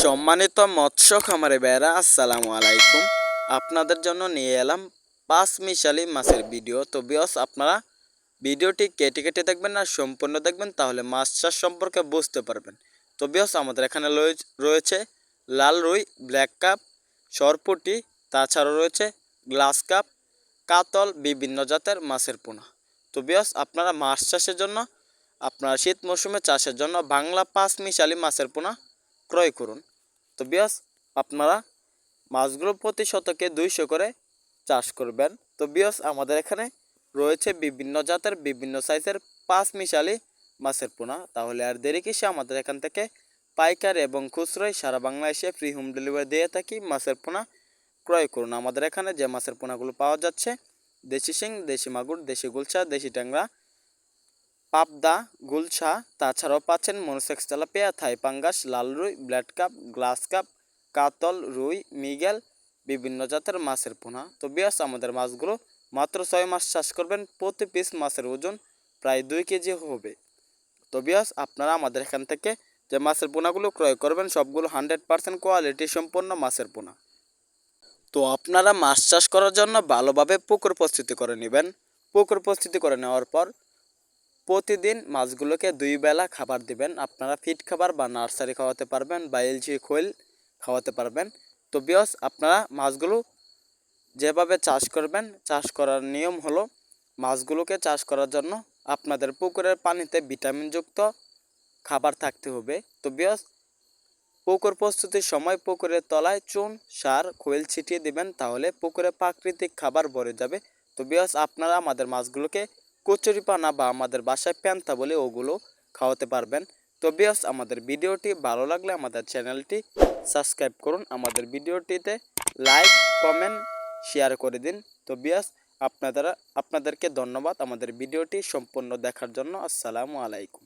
সম্মানিত মৎস্য খামারে বেড়া আসসালামু আলাইকুম। আপনাদের জন্য নিয়ে এলাম পাঁচ মিশালি মাছের ভিডিও। তো বিয়স আপনারা ভিডিওটি কেটে কেটে দেখবেন না সম্পূর্ণ দেখবেন, তাহলে মাছ চাষ সম্পর্কে বুঝতে পারবেন। তো বিয়স আমাদের এখানে রয়েছে লাল রুই ব্ল্যাক কাপ সরপুটি, তাছাড়াও রয়েছে গ্লাস কাপ কাতল, বিভিন্ন জাতের মাছের পোনা। তো বিয়স আপনারা মাছ চাষের জন্য, আপনারা শীত মৌসুমে চাষের জন্য বাংলা পাঁচ মিশালি মাছের পোনা ক্রয় করুন। তো বিয়াস, আপনারা মাছগুলো প্রতি শতকে দুইশো করে চাষ করবেন। তো বিয়াস, আমাদের এখানে রয়েছে বিভিন্ন জাতের, বিভিন্ন সাইজের পাঁচ মিশালি মাছের পোনা। তাহলে আর দেরি কিসে, আমাদের এখান থেকে পাইকারি এবং খুচরোয় সারা বাংলাদেশে ফ্রি হোম ডেলিভারি দিয়ে থাকি মাছের পোনা ক্রয় করুন। আমাদের এখানে যে মাছের পোনাগুলো পাওয়া যাচ্ছে, দেশি শিং, দেশি মাগুর, দেশি গুলচা, দেশি ট্যাংরা পাবদা, গুলশা, তাছাড়াও পাচ্ছেন মনোসেক্স তেলাপিয়া, থাই পাঙ্গাস লাল রুই ব্ল্যাড কাপ, গ্লাস কাপ, কাতল, রুই, মিগেল, বিভিন্ন জাতের মাছের পোনা। তো বিয়াস আমাদের মাছগুলো মাত্র ছয় মাস চাষ করবেন, প্রতি পিস মাছের ওজন প্রায় দুই কেজি হবে। তো বিয়াস আপনারা আমাদের এখান থেকে যে মাছের পোনাগুলো ক্রয় করবেন, সবগুলো হান্ড্রেড পার্সেন্ট কোয়ালিটি সম্পন্ন মাছের পোনা। তো আপনারা মাছ চাষ করার জন্য ভালোভাবে পুকুর প্রস্তুতি করে নেবেন। পুকুর প্রস্তুতি করে নেওয়ার পর প্রতিদিন মাছগুলোকে দুই বেলা খাবার দিবেন। আপনারা ফিট খাবার বা নার্সারি খাওয়াতে পারবেন বা এলজি খোল খাওয়াতে পারবেন। তো বিয়স, আপনারা মাছগুলো যেভাবে চাষ করবেন, চাষ করার নিয়ম হলো মাছগুলোকে চাষ করার জন্য আপনাদের পুকুরের পানিতে ভিটামিনযুক্ত খাবার থাকতে হবে। তো বিয়স, পুকুর প্রস্তুতির সময় পুকুরের তলায় চুন, সার, খোল ছিটিয়ে দিবেন, তাহলে পুকুরে প্রাকৃতিক খাবার ভরে যাবে। তো বিয়স, আপনারা আমাদের মাছগুলোকে কচুরিপানা বা আমাদের বাসায় প্যান্তা বলে ওগুলো খাওয়াতে পারবেন। তো বেস আমাদের ভিডিওটি ভালো লাগলে আমাদের চ্যানেলটি সাবস্ক্রাইব করুন। আমাদের ভিডিওটিতে লাইক, কমেন্ট, শেয়ার করে দিন। তো বিয়াস আপনারা আপনাদেরকে ধন্যবাদ। আমাদের ভিডিওটি সম্পূর্ণ দেখার জন্য। আসসালামু আলাইকুম।